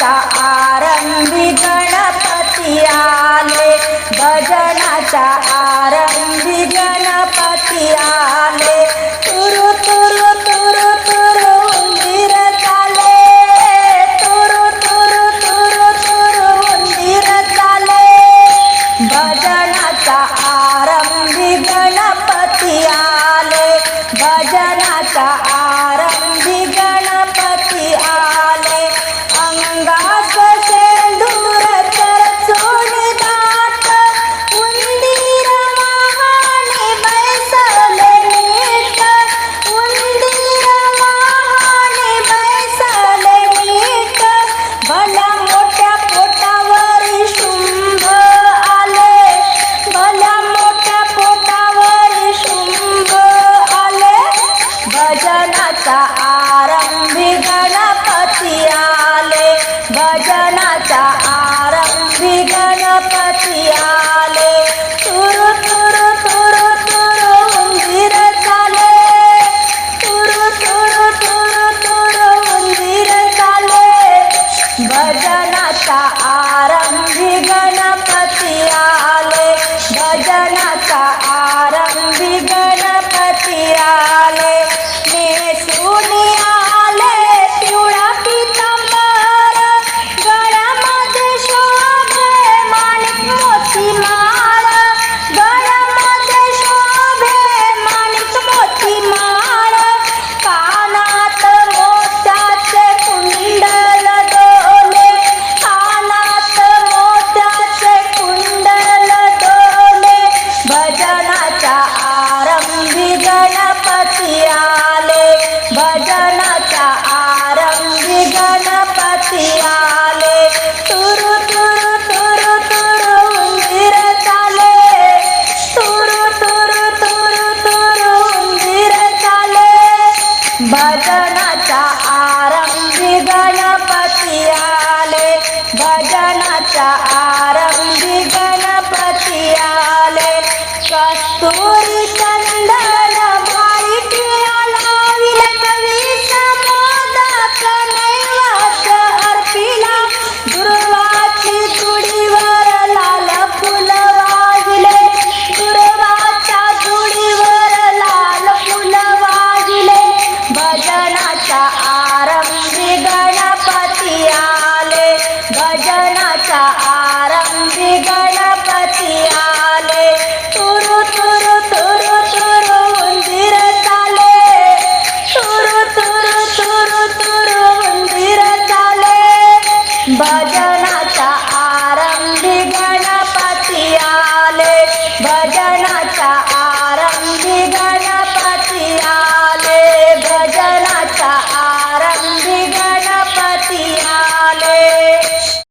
भजनाचा आरंभी गणपती आले. भजनाचा भजनाचा आरंभी गणपती आरंभ गणपति आले कस्तूरी